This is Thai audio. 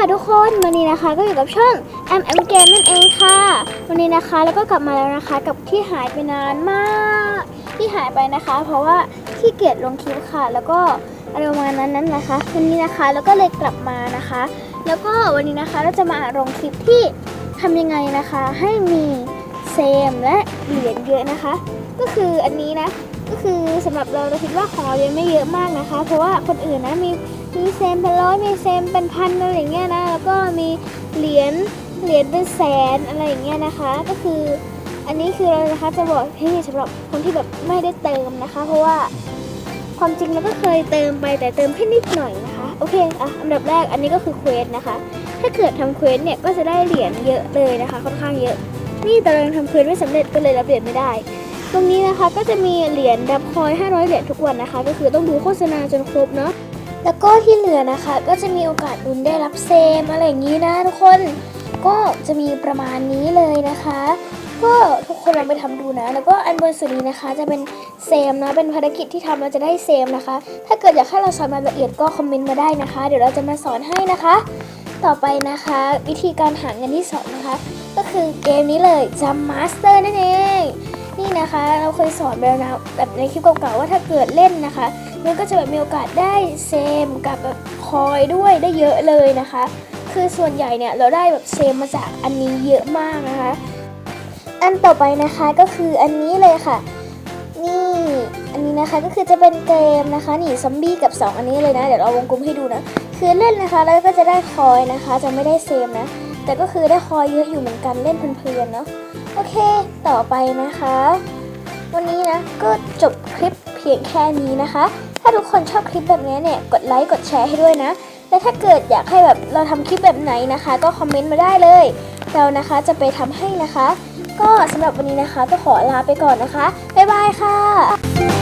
ค่ะทุกคนวันนี้นะคะก็อยู่กับช่อง M M Game นั่นเองค่ะ วันนี้นะคะแล้วก็กลับมาแล้วนะคะ กับที่หายไปนานมาก ที่หายไปนะคะ เพราะว่าขี้เกียจลงคลิปค่ะ แล้วก็อะไรประมาณนั้นนั้นนะคะวันนี้นะคะแล้วก็เลยกลับมานะคะ แล้วก็วันนี้นะคะเราจะมาลงคลิปที่ทำยังไงนะคะ ให้มีเซมและเหรียญเยอะนะคะ ก็คืออันนี้นะก็คือสำหรับเราเราคิดว่าของเรายังไม่เยอะมากนะคะ เพราะว่าคนอื่นนะมี มีเซมเป็นร้อยมีเซมเป็นพันอะไรอย่างเงี้ยนะแล้วก็มีเหรียญเหรียญเป็นแสนอะไรอย่างเงี้ยนะคะ ก็คืออันนี้คือเรานะคะจะบอกที่สำหรับคนที่แบบไม่ได้เติมนะคะ เพราะว่าความจริงเราก็เคยเติมไปแต่เติมแค่นิดหน่อยนะคะ โอเคอะอันดับแรกอันนี้ก็คือเควสนะคะ ถ้าเกิดทำเควสเนี่ยก็จะได้เหรียญเยอะเลยนะคะ ค่อนข้างเยอะ นี่แต่เรายังทำเควสไม่สำเร็จก็เลยรับเหรียญไม่ได้ ตรงนี้นะคะก็จะมีเหรียญดับคอย 500 เหรียญทุกวันนะคะ ก็คือต้องดูโฆษณาจนครบเนาะ แล้วก็ที่เหลือนะคะ ก็จะมีโอกาสลุ้นได้รับเซมอะไรอย่างนี้นะทุกคน ก็จะมีประมาณนี้เลยนะคะ ก็ทุกคนลองไปทำดูนะ แล้วก็อันบนสุดนี้นะคะ จะเป็นเซมนะ เป็นภารกิจที่ทำเราจะได้เซมนะคะ ถ้าเกิดอยากให้เราสอนรายละเอียดก็คอมเมนต์มาได้นะคะ เดี๋ยวเราจะมาสอนให้นะคะ ต่อไปนะคะ วิธีการหาเงินที่สองนะคะ ก็คือเกมนี้เลยจัมมาสเตอร์นั่นเอง นะคะ เราเคยสอนไปแล้วนะแบบในคลิปเก่าๆว่าถ้าเกิดเล่นนะคะ มันก็จะแบบมีโอกาสได้เซมกับแบบคอยด้วยได้เยอะเลยนะคะ คือส่วนใหญ่เนี่ยเราได้แบบเซมมาจากอันนี้เยอะมากนะคะ อันต่อไปนะคะก็คืออันนี้เลยค่ะ นี่อันนี้นะคะก็คือจะเป็นเกมนะคะหนีซอมบี้กับ 2 อันนี้เลยนะ เดี๋ยวเราวงกลมให้ดูนะ คือเล่นนะคะแล้วก็จะได้คอยนะคะ จะไม่ได้เซมนะ แต่ก็คือได้คอยเยอะอยู่เหมือนกันเล่นเพลินๆเนาะโอเค ต่อไปนะคะ วันนี้นะก็จบคลิปเพียงแค่นี้นะคะ ถ้าทุกคนชอบคลิปแบบนี้เนี่ยกดไลค์กดแชร์ให้ด้วยนะและถ้าเกิดอยากให้แบบเราทำคลิปแบบไหนนะคะ ก็คอมเมนต์มาได้เลย เรานะคะจะไปทำให้นะคะ ก็สำหรับวันนี้นะคะก็ขอลาไปก่อนนะคะบ๊ายบายค่ะ